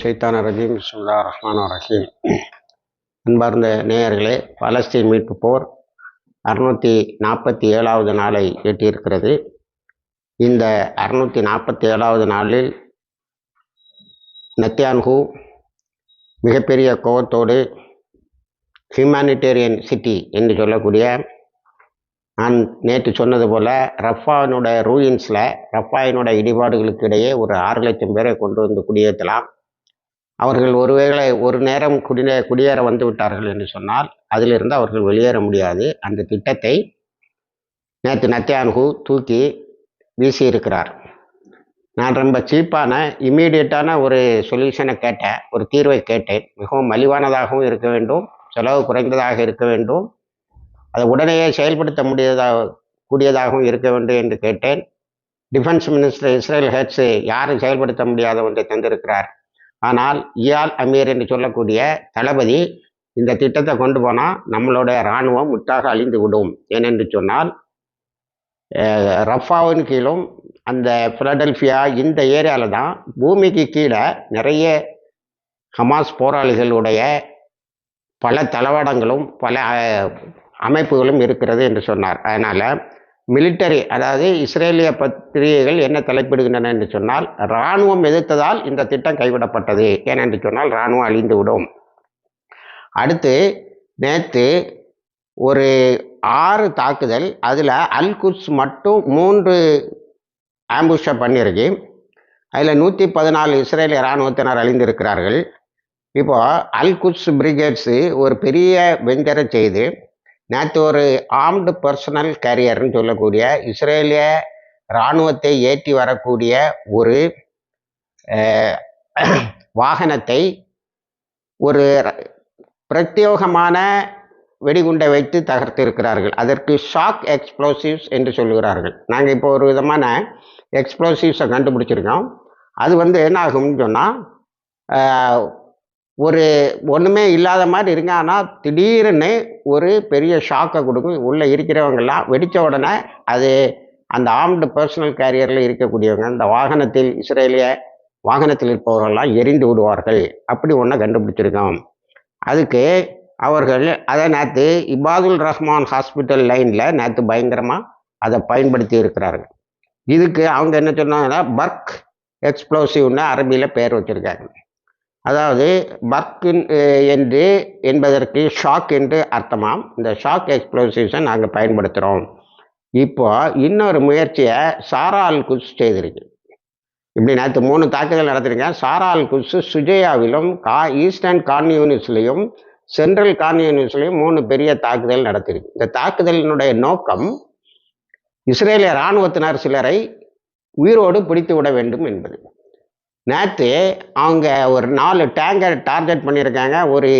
ஷைத்தான ரஜீம். சுல்லா ரஹ்மான் ரஹீம். அன்பார்ந்த நேயர்களே பாலஸ்தீன் மீட்பு போர் அறுநூற்றி நாற்பத்தி ஏழாவது நாளை எட்டியிருக்கிறது. இந்த அறுநூற்றி நாற்பத்தி ஏழாவது நாளில் நத்தியான்ஹூ மிகப்பெரிய கோவத்தோடு ஹியூமானிட்டேரியன் சிட்டி என்று சொல்லக்கூடிய நான் நேற்று சொன்னது போல் ரஃபானோட ரூயின்ஸில் ரஃபாயினோட இடிபாடுகளுக்கு இடையே ஒரு ஆறு லட்சம் பேரை கொண்டு வந்து குடியேற்றலாம். அவர்கள் ஒருவேளை ஒரு நேரம் குடிநே குடியேற வந்து விட்டார்கள் என்று சொன்னால் அதிலிருந்து அவர்கள் வெளியேற முடியாது. அந்த திட்டத்தை நேற்று நத்தியான்ஹூ தூக்கி வீசியிருக்கிறார் நான் ரொம்ப சீப்பான இம்மீடியட்டான ஒரு சொல்யூஷனை கேட்டேன். ஒரு தீர்வை கேட்டேன். மிகவும் மலிவானதாகவும் இருக்க வேண்டும். செலவு குறைந்ததாக இருக்க வேண்டும். அதை உடனே செயல்படுத்த முடியதாக கூடியதாகவும் இருக்க வேண்டும் என்று கேட்டேன். டிஃபென்ஸ் மினிஸ்டர் இஸ்ரேல் ஹெட்ஸு யாரும் செயல்படுத்த முடியாத ஒன்றை தந்திருக்கிறார். ஆனால் இயால் அமீர் என்று சொல்லக்கூடிய தளபதி இந்த திட்டத்தை கொண்டு போனால் நம்மளோட இராணுவம் முற்றாக அழிந்து விடும் ஏனென்று சொன்னால் ரஃபாவின் கீழும் அந்த பிலடெல்ஃபியா இந்த ஏரியாவில் தான் பூமிக்கு கீழே நிறைய ஹமாஸ் போராளிகளுடைய பல தளவாடங்களும் பல அமைப்புகளும் இருக்கிறது என்று சொன்னார். அதனால் மிலிட்டரி அதாவது இஸ்ரேலிய பத்திரிகைகள் என்ன தலைப்பிடுகின்றன என்று சொன்னால் இராணுவம் எதிர்த்ததால் இந்த திட்டம் கைவிடப்பட்டது. ஏனென்று சொன்னால் இராணுவம் அழிந்து விடும் அடுத்து நேற்று ஒரு ஆறு தாக்குதல் அதில் அல் குட்ஸ் மட்டும் மூன்று ஆம்புஷை பண்ணியிருக்கு அதில் நூற்றி பதினாலு இஸ்ரேலிய இராணுவத்தினர் அழிந்திருக்கிறார்கள். இப்போது அல் குட்ஸ் பிரிகேட்ஸு ஒரு பெரிய வெஞ்சரை செய்து நேற்று ஒரு ஆர்ம்டு பர்சனல் கேரியர்னு சொல்லக்கூடிய இஸ்ரேலிய இராணுவத்தை ஏற்றி வரக்கூடிய ஒரு வாகனத்தை ஒரு பிரத்யோகமான பிரத்யேகமான வெடிகுண்டை வைத்து தகர்த்திருக்கிறார்கள். அதற்கு ஷாக் எக்ஸ்ப்ளோசிவ்ஸ் என்று சொல்லுகிறார்கள். நாங்கள் இப்போ ஒரு விதமான எக்ஸ்ப்ளோசிவ்ஸை கண்டுபிடிச்சிருக்கோம். அது வந்து என்ன ஆகும்னு சொன்னால் ஒரு ஒன்றுமே இல்லாத மாதிரி இருங்க. ஆனால் திடீர்னு ஒரு பெரிய ஷாக்கை கொடுக்கும். உள்ளே இருக்கிறவங்கெல்லாம் வெடித்த உடனே அது அந்த ஆம்டு பர்சனல் கேரியரில் இருக்கக்கூடியவங்க அந்த வாகனத்தில் இஸ்ரேலிய வாகனத்தில் இருப்பவர்கள்லாம் எரிந்து விடுவார்கள். அப்படி ஒன்றை கண்டுபிடிச்சிருக்கோம். அதுக்கு அவர்கள் அதை நேற்று இபாதுல் ரஹ்மான் ஹாஸ்பிட்டல் லைனில் நேற்று பயங்கரமாக அதை பயன்படுத்தி இருக்கிறார்கள். இதுக்கு அவங்க என்ன சொன்னாங்கன்னா பர்க் எக்ஸ்ப்ளோசிவ்னு அரபியில் பேர் வச்சுருக்காங்க. அதாவது பர்க் என்று என்பதற்கு ஷாக் என்று அர்த்தமாம். இந்த ஷாக் எக்ஸ்ப்ளோசிவ்ஸை நாங்கள் பயன்படுத்துகிறோம் இப்போ இன்னொரு முயற்சியை சாரால் குஸ் செய்திருக்கு. இப்படி நேற்று மூணு தாக்குதல் நடத்திருக்கேன். சாரால் குஸ் சுஜயாவிலும் கா ஈஸ்டர்ன் கார்னியூனிஸ்லையும் சென்ட்ரல் கார்னியூனிஸ்லையும் மூணு பெரிய தாக்குதல் நடத்திருக்கு. இந்த தாக்குதலினுடைய நோக்கம் இஸ்ரேலிய இராணுவத்தினர் சிலரை உயிரோடு பிடித்து விட வேண்டும் என்பது. நேற்று அவங்க ஒரு நாலு டேங்கர் டார்கெட் பண்ணியிருக்காங்க. ஒரு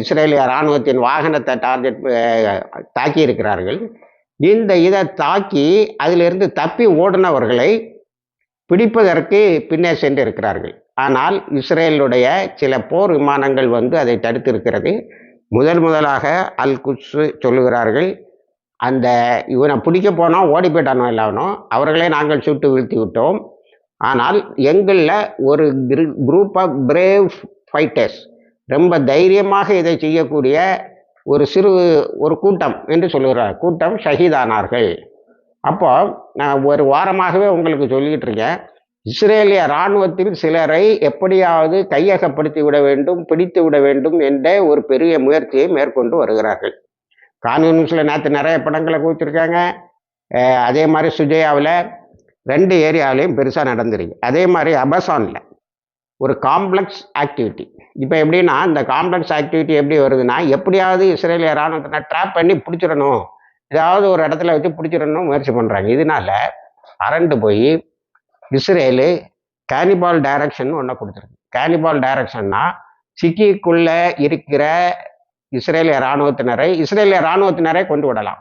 இஸ்ரேலிய இராணுவத்தின் வாகனத்தை டார்கெட் தாக்கி இருக்கிறார்கள். இந்த இதை தாக்கி அதிலிருந்து தப்பி ஓடினவர்களை பிடிப்பதற்கு பின்னே சென்று இருக்கிறார்கள் ஆனால் இஸ்ரேலுடைய சில போர் விமானங்கள் வந்து அதை தடுத்திருக்கிறது. முதல் முதலாக அல் குட்ஸ் சொல்லுகிறார்கள் அந்த இவனை பிடிக்க போனோம் ஓடி போயிட்டானோ இல்லாமனோ அவர்களே நாங்கள் சுட்டு வீழ்த்தி விட்டோம். ஆனால் எங்களில் ஒரு குரூப் ஆஃப் பிரேவ் ஃபைட்டர்ஸ் ரொம்ப தைரியமாக இதை செய்யக்கூடிய ஒரு சிறு ஒரு கூட்டம் என்று சொல்லுகிறார். கூட்டம் ஷஹீதானார்கள். அப்போ நான் ஒரு வாரமாகவே உங்களுக்கு சொல்லிக்கிட்டு இருக்கேன். இஸ்ரேலிய இராணுவத்தில் சிலரை எப்படியாவது கையகப்படுத்தி விட வேண்டும் பிடித்து விட வேண்டும் என்ற ஒரு பெரிய முயற்சியை மேற்கொண்டு வருகிறார்கள். கான்யூன்ஸில் நேற்று நிறைய படங்களை குவிச்சிருக்காங்க அதே மாதிரி சுஜயாவில் ரெண்டு ஏரியாவிலையும் பெருசாக நடந்துருக்கு. அதே மாதிரி அபசானில் ஒரு காம்ப்ளெக்ஸ் ஆக்டிவிட்டி இப்போ எப்படின்னா இந்த காம்ப்ளெக்ஸ் ஆக்டிவிட்டி எப்படி வருதுன்னா எப்படியாவது இஸ்ரேலிய இராணுவத்தினை ட்ராப் பண்ணி பிடிச்சிடணும். ஏதாவது ஒரு இடத்துல வச்சு பிடிச்சிடணும் முயற்சி பண்ணுறாங்க இதனால அரண்டு போய் இஸ்ரேலு கேனிபால் டைரக்ஷன் ஒன்று கொடுத்துருக்கு. கேனிபால் டைரக்ஷன்னா சிக்கிக்குள்ளே இருக்கிற இஸ்ரேலிய இராணுவத்தினரை இஸ்ரேலிய இராணுவத்தினரை கொண்டு விடலாம்.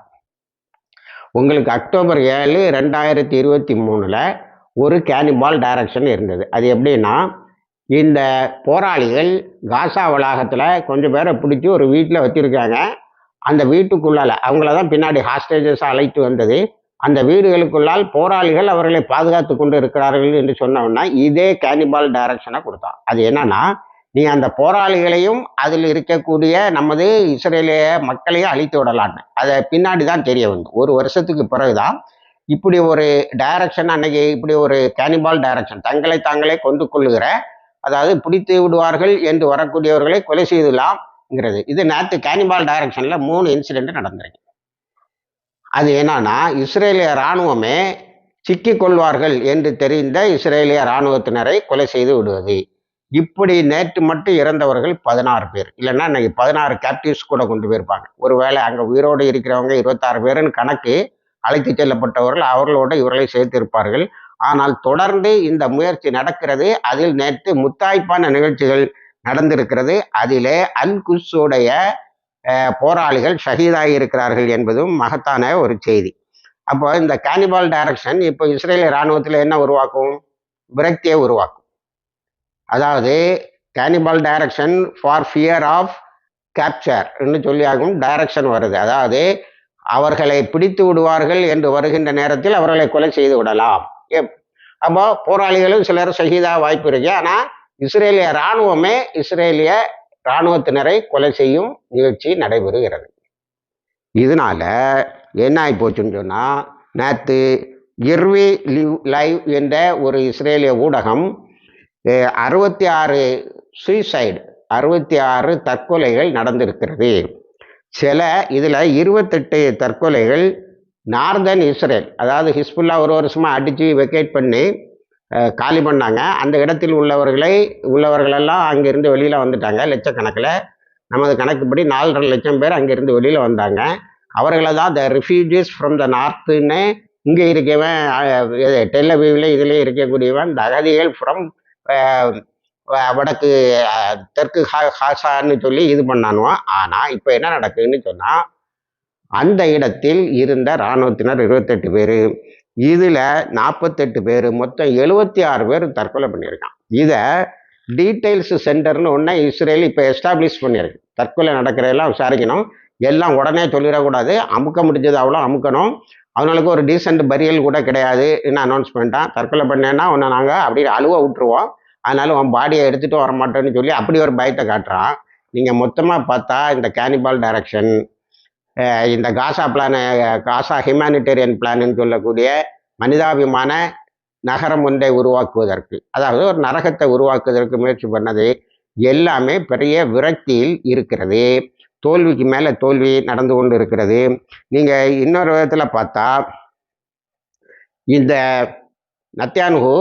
உங்களுக்கு அக்டோபர் ஏழு ரெண்டாயிரத்தி இருபத்தி மூணில் ஒரு கேனிபால் டைரக்ஷன் இருந்தது. அது எப்படின்னா இந்த போராளிகள் காசா வளாகத்தில் கொஞ்சம் பேரை பிடிச்சி ஒரு வீட்டில் வச்சுருக்காங்க. அந்த வீட்டுக்குள்ளால அவங்கள தான் பின்னாடி ஹாஸ்டேஜஸாக அழைத்து வந்தது. அந்த வீடுகளுக்குள்ளால் போராளிகள் அவர்களை பாதுகாத்து கொண்டு இருக்கிறார்கள் என்று சொன்னோன்னா இதே கேனிபால் டைரக்ஷனை கொடுத்தான். அது என்னன்னா நீ அந்த போராளிகளையும் அதில் இருக்கக்கூடிய நமது இஸ்ரேலிய மக்களையும் அழித்து விடலான்னு. அதை பின்னாடி தான் தெரிய வந்து ஒரு வருஷத்துக்கு பிறகுதான் இப்படி ஒரு டைரக்ஷன் அன்னைக்கு இப்படி ஒரு கேனிபால் டைரக்ஷன் தங்களை தாங்களே கொண்டு கொள்ளுகிற அதாவது பிடித்து விடுவார்கள் என்று வரக்கூடியவர்களை கொலை செய்துலாம்ங்கிறது. இது நேற்று கேனிபால் டைரக்ஷனில் மூணு இன்சிடென்ட் நடந்திருக்கு. அது என்னன்னா இஸ்ரேலிய இராணுவமே சிக்கிக் கொள்வார்கள் என்று தெரிந்த இஸ்ரேலிய இராணுவத்தினரை கொலை செய்து விடுவது. இப்படி நேற்று மட்டும் இறந்தவர்கள் பதினாறு பேர். இல்லைன்னா இன்னைக்கு பதினாறு கேப்டிவ்ஸ் கூட கொண்டு போயிருப்பாங்க. ஒருவேளை அங்கே உயிரோடு இருக்கிறவங்க இருபத்தாறு பேருன்னு கணக்கு அழைத்து செல்லப்பட்டவர்கள் அவர்களோட இவர்களை சேர்த்திருப்பார்கள். ஆனால் தொடர்ந்து இந்த முயற்சி நடக்கிறது. அதில் நேற்று முத்தாய்ப்பான நிகழ்ச்சிகள் நடந்திருக்கிறது. அதிலே அல் குஸுடைய போராளிகள் ஷஹீதாகி இருக்கிறார்கள் என்பதும் மகத்தான ஒரு செய்தி. அப்போ இந்த கேனிபால் டைரக்ஷன் இப்போ இஸ்ரேலிய இராணுவத்தில் என்ன உருவாக்கும்? விரக்தியை உருவாக்கும். அதாவது cannibal direction for fear of capture சொல்லி ஆகும் டைரக்ஷன் வருது. அதாவது அவர்களை பிடித்து விடுவார்கள் என்று வருகின்ற நேரத்தில் அவர்களை கொலை செய்து விடலாம். அப்போ போராளிகளும் சிலர் சகிதா வாய்ப்பு இருக்கு. ஆனால் இஸ்ரேலிய இராணுவமே இஸ்ரேலிய இராணுவத்தினரை கொலை செய்யும் நிகழ்ச்சி நடைபெறுகிறது. இதனால என்ன ஆகி போச்சுன்னு சொன்னால் நேற்று இர்வி லிவ் லைவ் என்ற ஒரு இஸ்ரேலிய ஊடகம் அறுபத்தி ஆறு சூசைடு அறுபத்தி ஆறு தற்கொலைகள் நடந்திருக்கிறது. சில இதில் இருபத்தெட்டு தற்கொலைகள் நார்தன் இஸ்ரேல் அதாவது ஹிஸ்புல்லா ஒரு வருஷமாக அடித்து வெக்கேட் பண்ணி காலி பண்ணாங்க. அந்த இடத்தில் உள்ளவர்களை உள்ளவர்களெல்லாம் அங்கேருந்து வெளியில் வந்துட்டாங்க லட்சக்கணக்கில். நமது கணக்குப்படி நாலரை லட்சம் பேர் அங்கேருந்து வெளியில் வந்தாங்க. அவர்களை தான் த ரிஃப்யூஜிஸ் ஃப்ரம் த நார்த்துன்னு இங்கே இருக்கவன் டெல்லவீவில் இதுலேயே இருக்கக்கூடியவன் தகதிகள் அகதிகள் ஃப்ரம் வடக்கு தெற்கு ஹா ஹாசான்னு சொல்லி இது பண்ணானுவோம் ஆனால் இப்போ என்ன நடக்குதுன்னு சொன்னால் அந்த இடத்தில் இருந்த இராணுவத்தினர் இருபத்தெட்டு பேர் இதில் நாற்பத்தெட்டு பேர் மொத்தம் எழுபத்தி ஆறு பேர் தற்கொலை பண்ணியிருக்கான். இதை டீட்டெயில்ஸ் சென்டர்னு ஒன்று இஸ்ரேல் இப்போ எஸ்டாப்ளிஷ் பண்ணியிருக்கு. தற்கொலை நடக்கிறதெல்லாம் விசாரிக்கணும். எல்லாம் உடனே சொல்லிடக்கூடாது. அமுக்க முடிஞ்சது அவ்வளோ அமுக்கணும். அவங்களுக்கு ஒரு டீசெண்ட் பரியல் கூட கிடையாது. என்ன அனௌன்ஸ் பண்ணிட்டான். தற்கொலை பண்ணேன்னா உன்னை நாங்கள் அப்படியே அழுவ விட்டுருவோம். அதனால உன் பாடியை எடுத்துகிட்டு வர மாட்டோன்னு சொல்லி அப்படி ஒரு பயத்தை காட்டுறான். நீங்கள் மொத்தமாக பார்த்தா இந்த கேனிபால் டைரக்ஷன் இந்த காசா பிளான் காசா ஹியூமானிட்டேரியன் பிளான்னு சொல்லக்கூடிய மனிதாபிமான நகரம் ஒன்றை உருவாக்குவதற்கு அதாவது ஒரு நரகத்தை உருவாக்குவதற்கு முயற்சி பண்ணது எல்லாமே பெரிய விரக்தியில் இருக்கிறது. தோல்விக்கு மேலே தோல்வி நடந்து கொண்டு இருக்கிறது. நீங்கள் இன்னொரு விதத்தில் பார்த்தா இந்த நத்தியான்ஹூ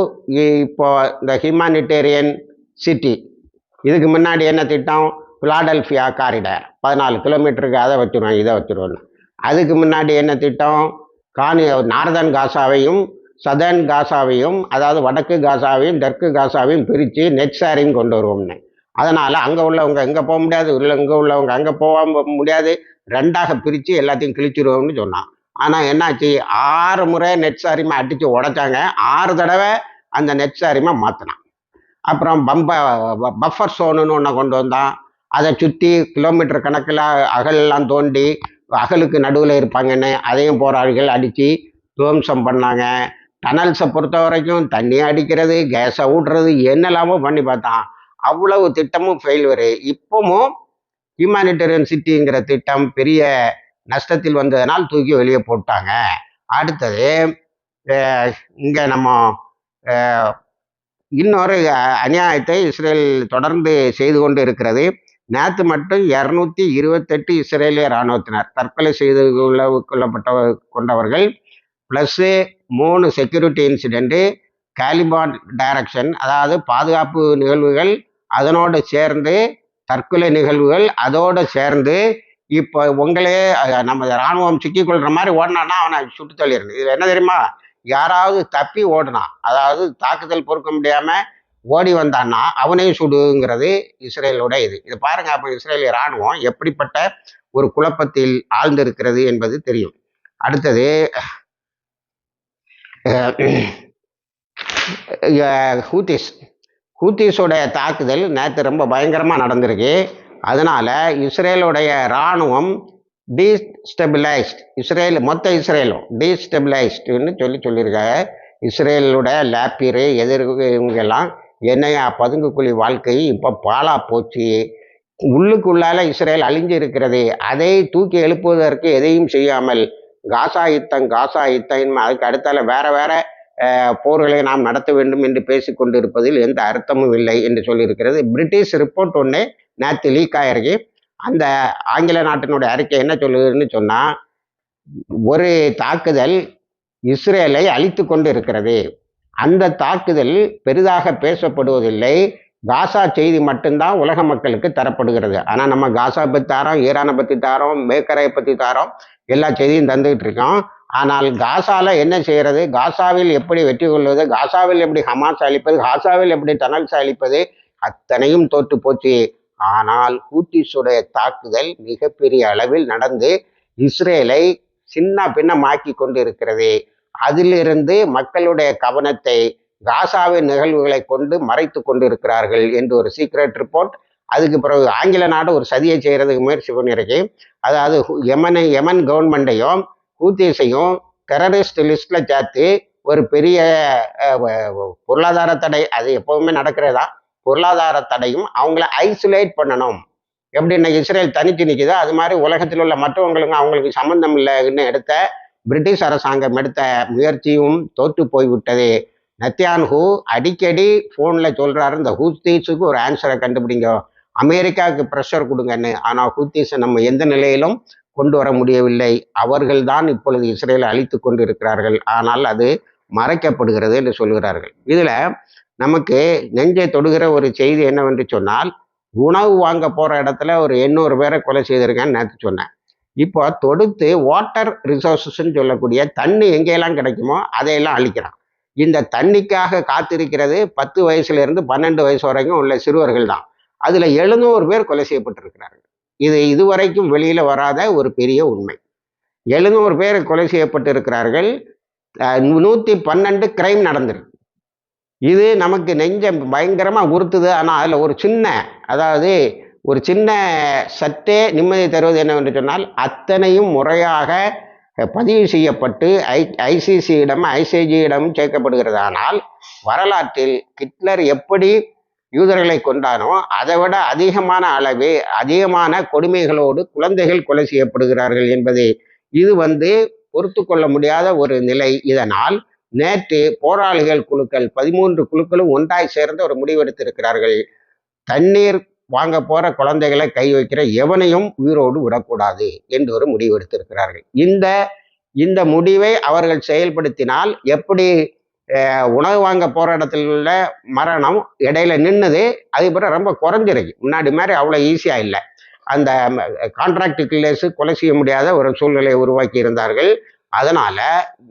இப்போ இந்த ஹியூமானிட்டேரியன் சிட்டி இதுக்கு முன்னாடி என்ன திட்டம்? பிலாடெல்ஃபியா காரிடர் பதினாலு கிலோமீட்டருக்கு அதை வச்சுருவோம் இதை வச்சுருவோம் அதுக்கு முன்னாடி என்ன திட்டம்? காணி நார்தன் காசாவையும் சதர்ன் காசாவையும் அதாவது வடக்கு காசாவையும் தெற்கு காசாவையும் பிரித்து நெட் ஷேரிங் கொண்டு வருவோம்னு. அதனால் அங்கே உள்ளவங்க இங்கே போக முடியாது இல்லை இங்கே உள்ளவங்க அங்கே போக முடியாது. ரெண்டாக பிரித்து எல்லாத்தையும் கிழிச்சிருவோம்னு சொன்னான். ஆனால் என்னாச்சு? ஆறு முறை நெட் சாரிமை அடித்து உடைச்சாங்க. ஆறு தடவை அந்த நெட் சாரிமை மாற்றினான் அப்புறம் பம்ப பஃபர் சோனுன்னு ஒன்று கொண்டு வந்தான். அதை சுற்றி கிலோமீட்டர் கணக்கில் அகலெல்லாம் தோண்டி அகலுக்கு நடுவில் இருப்பாங்கன்னு அதையும் போராளிகள் அடித்து துவம்சம் பண்ணாங்க. டனல்ஸை பொறுத்த வரைக்கும் தண்ணியை அடிக்கிறது கேஸை ஊட்டுறது என்னெல்லாமோ பண்ணி பார்த்தான். அவ்வளவு திட்டமும் ஃபெயில்வரு இப்போவும் ஹியூமானிட்டேரியன் சிட்டிங்கிற திட்டம் பெரிய நஷ்டத்தில் வந்ததனால் தூக்கி வெளியே போட்டாங்க. அடுத்தது இங்கே நம்ம இன்னொரு அநியாயத்தை இஸ்ரேல் தொடர்ந்து செய்து கொண்டு இருக்கிறது. நேற்று மட்டும் இரநூத்தி இருபத்தெட்டு இஸ்ரேலிய இராணுவத்தினர் தற்கொலை செய்து கொள்ள கொள்ளப்பட்ட கொண்டவர்கள் ப்ளஸ்ஸு மூணு செக்யூரிட்டி இன்சிடெண்ட்டு காலிபான் டைரக்ஷன் அதாவது பாதுகாப்பு நிகழ்வுகள் அதனோடு சேர்ந்து தற்கொலை நிகழ்வுகள் அதோடு சேர்ந்து இப்போ உங்களே நம்ம இராணுவம் சிக்கிக்கொள்கிற மாதிரி ஓடினான்னா அவனை சுட்டு தள்ளிடணும். இது என்ன தெரியுமா? யாராவது தப்பி ஓடினான் அதாவது தாக்குதல் பொறுக்க முடியாமல் ஓடி வந்தான்னா அவனையும் சுடுங்கிறது இஸ்ரேலோட இது. இது பாருங்க அப்போ இஸ்ரேலிய இராணுவம் எப்படிப்பட்ட ஒரு குழப்பத்தில் ஆழ்ந்திருக்கிறது என்பது தெரியும். அடுத்தது ஹூத்திஸ். ஹூத்திஸோடைய தாக்குதல் நேற்று ரொம்ப பயங்கரமாக நடந்திருக்கு. அதனால் இஸ்ரேலுடைய இராணுவம் டீஸ்டெபிளைஸ்ட் இஸ்ரேல் மொத்த இஸ்ரேலும் டீஸ்டெபிளைஸ்டுன்னு சொல்லி சொல்லியிருக்காங்க. இஸ்ரேலோட லேப்பியரு எதிர் இவங்கெல்லாம் என்னையா பதுங்குக்குழி வாழ்க்கை இப்போ பாலா போச்சு. உள்ளுக்குள்ளால இஸ்ரேல் அழிஞ்சு இருக்கிறது. அதை தூக்கி எழுப்புவதற்கு எதையும் செய்யாமல் காசா யுத்தம் காசா யுத்தம் அதுக்கு அடுத்தால வேற வேற போர்களை நாம் நடத்த வேண்டும் என்று பேசிக்கொண்டிருப்பதில் எந்த அர்த்தமும் இல்லை என்று சொல்லியிருக்கிறது. பிரிட்டிஷ் ரிப்போர்ட் ஒன்று நேற்று லீக் ஆயிருக்கு அந்த ஆங்கில நாட்டினுடைய அறிக்கை என்ன சொல்லுதுன்னு சொன்னால் ஒரு தாக்குதல் இஸ்ரேலை அழித்து கொண்டு இருக்கிறது அந்த தாக்குதல் பெரிதாக பேசப்படுவதில்லை. காசா செய்தி மட்டும்தான் உலக மக்களுக்கு தரப்படுகிறது. ஆனால் நம்ம காசா பற்றி தாரோம் ஈரானை பற்றி தாரோம் மேக்கரை பற்றி தாரோம் எல்லா செய்தியும் தந்துகிட்டு இருக்கோம். ஆனால் காசால என்ன செய்யறது காசாவில் எப்படி வெற்றி கொள்வது? காசாவில் எப்படி ஹமாஸ் அழிப்பது? காசாவில் எப்படி டனல்ஸ் அழிப்பது? அத்தனையும் தோற்று போச்சு. ஆனால் ஹூத்திஸுடைய தாக்குதல் மிகப்பெரிய அளவில் நடந்து இஸ்ரேலை சின்ன பின்னமாக்கி கொண்டு இருக்கிறது அதிலிருந்து மக்களுடைய கவனத்தை காசாவின் நிகழ்வுகளை கொண்டு மறைத்து கொண்டிருக்கிறார்கள் என்று ஒரு சீக்ரெட் ரிப்போர்ட் அதுக்கு பிறகு ஆங்கில நாடு ஒரு சதியை செய்கிறதுக்கு முயற்சி பண்ணியிருக்கு. அதாவது ஹு- யமனை யமன் கவர்மெண்ட்டையும் ஹூத்தீஸையும் டெரரிஸ்ட் லிஸ்ட்ல சேர்த்து ஒரு பெரிய பொருளாதார தடை அது எப்பவுமே நடக்கிறதா? பொருளாதார தடையும் அவங்கள ஐசோலேட் பண்ணணும். எப்படி இன்னைக்கு இஸ்ரேல் தனித்து நிற்குதோ அது மாதிரி உலகத்தில் உள்ள மற்றவங்களுக்கு அவங்களுக்கு சம்மந்தம் இல்லைன்னு எடுத்த பிரிட்டிஷ் அரசாங்கம் எடுத்த முயற்சியும் தோற்று போய்விட்டது. நத்தியான்ஹூ அடிக்கடி ஃபோனில் சொல்கிறாரு இந்த ஹூத்தீஸுக்கு ஒரு ஆன்சரை கண்டுபிடிங்க. அமெரிக்காவுக்கு ப்ரெஷர் கொடுங்கன்னு. ஆனால் ஹூத்தீஸை நம்ம எந்த நிலையிலும் கொண்டு வர முடியவில்லை. அவர்கள்தான் இப்பொழுது இஸ்ரேலை அழித்து கொண்டு இருக்கிறார்கள் ஆனால் அது மறைக்கப்படுகிறது என்று சொல்கிறார்கள். இதில் நமக்கு நெஞ்சை தொடுகிற ஒரு செய்தி என்னவென்று சொன்னால் உணவு வாங்க போகிற இடத்துல ஒரு எண்ணூறு பேரை கொலை செய்திருக்கேன்னு நேற்று சொன்னேன். இப்போ தொடுத்து வாட்டர் ரிசோர்ஸஸ்ன்னு சொல்லக்கூடிய தண்ணி எங்கெல்லாம் கிடைக்குமோ அதையெல்லாம் அழிக்கிறான். இந்த தண்ணிக்காக காத்திருக்கிறது பத்து வயசுலேருந்து பன்னெண்டு வயசு வரைக்கும் உள்ள சிறுவர்கள் தான். அதில் எழுநூறு பேர் கொலை செய்யப்பட்டிருக்கிறார்கள். இது இதுவரைக்கும் வெளியில் வராத ஒரு பெரிய உண்மை. எழுநூறு பேர் கொலை செய்யப்பட்டிருக்கிறார்கள். இருக்கிறார்கள் நூற்றி பன்னெண்டு கிரைம் நடந்திருக்கு. இது நமக்கு நெஞ்ச பயங்கரமாக உறுத்துது. ஆனால் அதில் ஒரு சின்ன அதாவது ஒரு சின்ன சற்றே நிம்மதி தருவது என்னவென்று சொன்னால் அத்தனையும் முறையாக பதிவு செய்யப்பட்டு ஐ ஐசிசியிடம் ஐசிஜியிடம் சேர்க்கப்படுகிறது. ஆனால் வரலாற்றில் ஹிட்லர் எப்படி யூதர்களை கொண்டானோ அதை விட அதிகமான அளவு அதிகமான கொடுமைகளோடு குழந்தைகள் கொலை செய்யப்படுகிறார்கள் என்பது இது வந்து பொறுத்து கொள்ள முடியாத ஒரு நிலை. இதனால் நேற்று போராளிகள் குழுக்கள் பதிமூன்று குழுக்களும் ஒன்றாய் சேர்ந்து ஒரு முடிவெடுத்திருக்கிறார்கள். தண்ணீர் வாங்க போற குழந்தைகளை கை வைக்கிற எவனையும் உயிரோடு விடக்கூடாது என்று ஒரு முடிவெடுத்திருக்கிறார்கள். இந்த இந்த முடிவை அவர்கள் செயல்படுத்தினால் எப்படி உணவு வாங்க போகிற இடத்துல உள்ள மரணம் இடையில நின்னது. அதுக்கப்புறம் ரொம்ப குறைஞ்சிருக்கு. முன்னாடி மாதிரி அவ்வளோ ஈஸியாக இல்லை. அந்த கான்ட்ராக்ட் கில்லர்ஸ் கொலை செய்ய முடியாத ஒரு சூழ்நிலையை உருவாக்கி இருந்தார்கள். அதனால்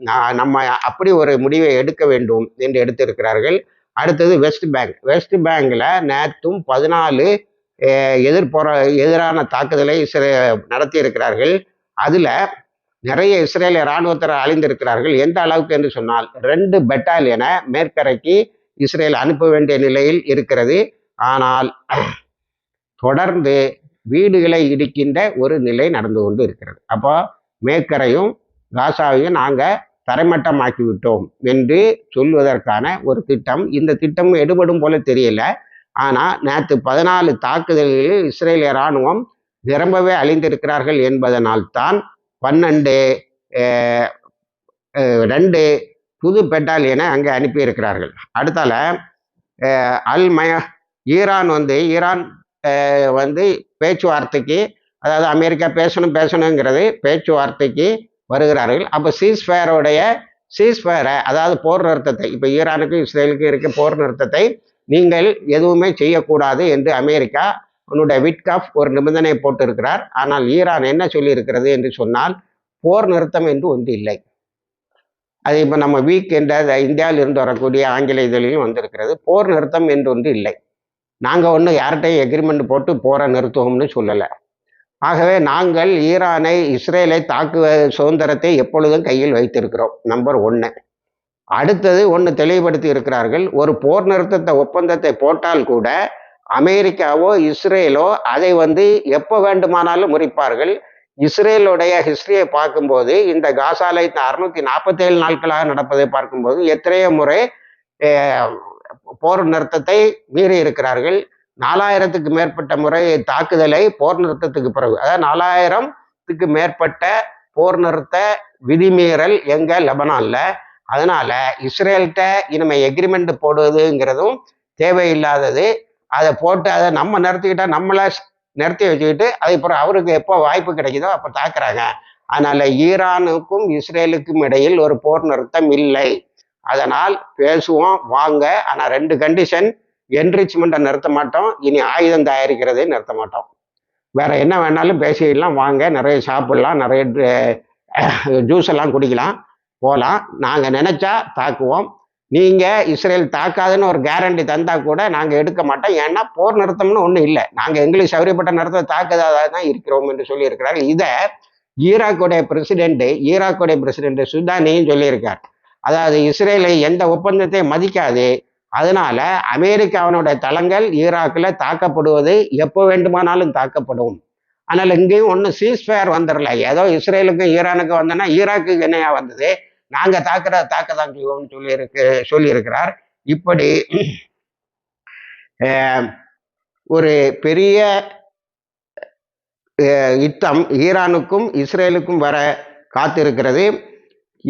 நான் நம்ம அப்படி ஒரு முடிவை எடுக்க வேண்டும் என்று எடுத்திருக்கிறார்கள். அடுத்தது வெஸ்ட் பேங்க் வெஸ்ட் பேங்கில் நேற்றும் பதினாலு எதிர்போற எதிரான தாக்குதலை சில நடத்தி இருக்கிறார்கள் நிறைய இஸ்ரேலிய இராணுவத்தினர் அழிந்திருக்கிறார்கள். எந்த அளவுக்கு என்று சொன்னால் ரெண்டு பெட்டாலியனை மேற்கரைக்கு இஸ்ரேல் அனுப்ப வேண்டிய நிலையில் இருக்கிறது. ஆனால் தொடர்ந்து வீடுகளை இடிக்கின்ற ஒரு நிலை நடந்து கொண்டு இருக்கிறது. அப்போ மேற்கரையும் காசாவையும் நாங்கள் தரைமட்டமாக்கி விட்டோம் என்று சொல்வதற்கான ஒரு திட்டம். இந்த திட்டம் எடுபடும் போல தெரியல. ஆனால் நேற்று பதினாலு தாக்குதல்களில் இஸ்ரேலிய இராணுவம் நிரம்பவே அழிந்திருக்கிறார்கள் என்பதனால் தான் பன்னெண்டு ரெண்டு புது பெட்டாலியனை அங்கே அனுப்பியிருக்கிறார்கள். அடுத்தால அல் மய ஈரான் வந்து ஈரான் வந்து பேச்சுவார்த்தைக்கு அதாவது அமெரிக்கா பேசணும் பேசணுங்கிறது பேச்சுவார்த்தைக்கு வருகிறார்கள். அப்போ சீஸ்ஃபயருடைய சீஸ்ஃபயரை அதாவது போர் நிறுத்தத்தை இப்போ ஈரானுக்கும் இஸ்ரேலுக்கும் இருக்க போர் நிறுத்தத்தை நீங்கள் எதுவுமே செய்யக்கூடாது என்று அமெரிக்கா உன்னுடைய விட்காஃப் ஒரு நிபந்தனை போட்டிருக்கிறார். ஆனால் ஈரான் என்ன சொல்லியிருக்கிறது என்று சொன்னால் போர் நிறுத்தம் என்று ஒன்று இல்லை. அது இப்போ நம்ம வீக் என்ற இந்தியாவில் இருந்து வரக்கூடிய ஆங்கில இதழிலும் வந்திருக்கிறது. போர் நிறுத்தம் என்று ஒன்று இல்லை. நாங்கள் ஒன்றும் யார்கிட்டையும் எக்ரிமெண்ட் போட்டு போரை நிறுத்துவோம்னு சொல்லலை. ஆகவே நாங்கள் ஈரானை இஸ்ரேலை தாக்குவ சுதந்திரத்தை எப்பொழுதும் கையில் வைத்திருக்கிறோம். நம்பர் ஒன்று அடுத்தது ஒன்று தெளிவுபடுத்தி இருக்கிறார்கள். ஒரு போர் நிறுத்தத்தை ஒப்பந்தத்தை போட்டால் கூட அமெரிக்காவோ இஸ்ரேலோ அதை வந்து எப்போ வேண்டுமானாலும் முறிப்பார்கள். இஸ்ரேலுடைய ஹிஸ்டரியை பார்க்கும்போது இந்த காசால இந்த அறுநூத்தி நாற்பத்தேழு நாட்களாக நடப்பதை பார்க்கும்போது எத்தனையோ முறை போர் நிறுத்தத்தை மீறி இருக்கிறார்கள். நாலாயிரத்துக்கு மேற்பட்ட முறை தாக்குதலை போர் நிறுத்தத்துக்கு பிறகு அதாவது நாலாயிரத்துக்கு மேற்பட்ட போர் நிறுத்த விதிமீறல் எங்க? லெபனான்ல. அதனால இஸ்ரேல்கிட்ட இனிமே எக்ரிமெண்ட் போடுவதுங்கிறதும் தேவையில்லாதது. அதை போட்டு அதை நம்ம நிறுத்திக்கிட்டா நம்மளை நிறுத்தி வச்சுக்கிட்டு அதுக்கப்புறம் அவருக்கு எப்போ வாய்ப்பு கிடைக்குதோ அப்போ தாக்குறாங்க. அதனால் ஈரானுக்கும் இஸ்ரேலுக்கும் இடையில் ஒரு போர் நிறுத்தம் இல்லை. அதனால் பேசுவோம் வாங்க. ஆனால் ரெண்டு கண்டிஷன் என்ரிச்மெண்ட்டை நிறுத்த மாட்டோம். இனி ஆயுதம் தயாரிக்கிறதை நிறுத்த மாட்டோம். வேற என்ன வேணாலும் பேசிடலாம் வாங்க. நிறைய சாப்பிடலாம் நிறைய ஜூஸ் எல்லாம் குடிக்கலாம் போகலாம். நாங்கள் நினச்சா தாக்குவோம். நீங்கள் இஸ்ரேல் தாக்காதுன்னு ஒரு கேரண்டி தந்தால் கூட நாங்கள் எடுக்க மாட்டோம். ஏன்னா போர் நிறுத்தம்னு ஒன்றும் இல்லை. நாங்கள் எங்களுக்கு சௌரியப்பட்ட நிறுத்தம் தாக்குதலாக தான் இருக்கிறோம் என்று சொல்லியிருக்கிறார். இதை ஈராக்குடைய பிரசிடென்ட் ஈராக்குடைய பிரசிடென்ட் சுதானியும் சொல்லியிருக்கார். அதாவது இஸ்ரேலை எந்த ஒப்பந்தத்தையும் மதிக்காது. அதனால அமெரிக்காவினுடைய தளங்கள் ஈராக்கில் தாக்கப்படுவது எப்போ வேண்டுமானாலும் தாக்கப்படும். ஆனால் இங்கேயும் ஒன்றும் சீஸ்ஃபயர் வந்துடல ஏதோ இஸ்ரேலுக்கும் ஈரானுக்கும் வந்தோன்னா ஈராக்குக்கு இணையாக வந்தது? நாங்கள் தாக்குற தாக்க தான் செய்வோம்னு சொல்லியிருக்கு சொல்லியிருக்கிறார். இப்படி ஒரு பெரிய யுத்தம் ஈரானுக்கும் இஸ்ரேலுக்கும் வர காத்திருக்கிறது.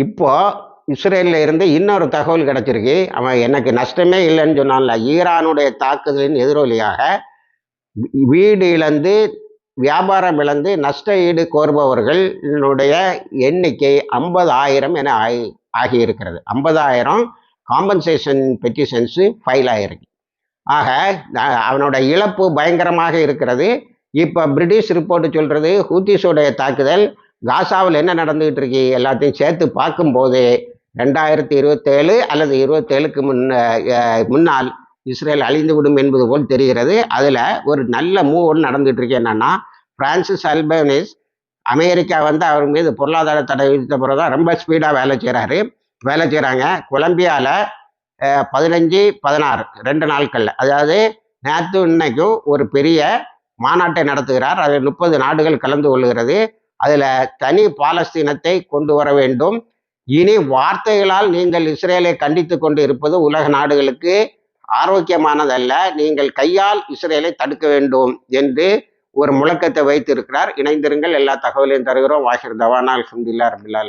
இப்போ இஸ்ரேலில் இருந்து இன்னொரு தகவல் கிடச்சிருக்கு. அவன் எனக்கு நஷ்டமே இல்லைன்னு சொன்னான்ல. ஈரானுடைய தாக்குதலின் எதிரொலியாக வீடு இழந்து வியாபாரம் இழந்து நஷ்ட ஈடு கோருபவர்களுடைய எண்ணிக்கை ஐம்பதாயிரம் என ஆகி ஆகியிருக்கிறது. ஐம்பதாயிரம் காம்பன்சேஷன் பெட்டிஷன்ஸு ஃபைல் ஆகிருக்கு ஆக அவனோட இழப்பு பயங்கரமாக இருக்கிறது. இப்போ பிரிட்டிஷ் ரிப்போர்ட் சொல்கிறது ஹூத்திஸோடைய தாக்குதல் காசாவில் என்ன நடந்துகிட்டு இருக்கு எல்லாத்தையும் சேர்த்து பார்க்கும்போது ரெண்டாயிரத்தி இருபத்தேழு அல்லது இருபத்தேழுக்கு முன்ன முன்னால் இஸ்ரேல் அழிந்து விடும் என்பது போல் தெரிகிறது. அதில் ஒரு நல்ல மூவ் ஒன்று நடந்துகிட்டு இருக்கு என்னன்னா பிரான்சிஸ் அல்பனிஸ் அமெரிக்கா வந்து அவர் மீது பொருளாதார தடை விதித்த பிறகு தான் ரொம்ப ஸ்பீடாக வேலை செய்கிறாரு வேலை செய்கிறாங்க கொலம்பியாவில் பதினஞ்சு பதினாறு ரெண்டு நாட்களில். அதாவது நேற்று இன்னைக்கும் ஒரு பெரிய மாநாட்டை நடத்துகிறார். அதில் முப்பது நாடுகள் கலந்து கொள்கிறது. அதில் தனி பாலஸ்தீனத்தை கொண்டு வர வேண்டும். இனி வார்த்தைகளால் நீங்கள் இஸ்ரேலை கண்டித்து கொண்டு இருப்பது உலக நாடுகளுக்கு ஆரோக்கியமானதல்ல. நீங்கள் கையால் இஸ்ரேலை தடுக்க வேண்டும் என்று ஒரு முழக்கத்தை வைத்திருக்கிறார். இணைந்திருங்கள். எல்லா தகவலையும் தருகிறோம். வாஹிர் தவானால் அலமதுல்லா ரபில்லா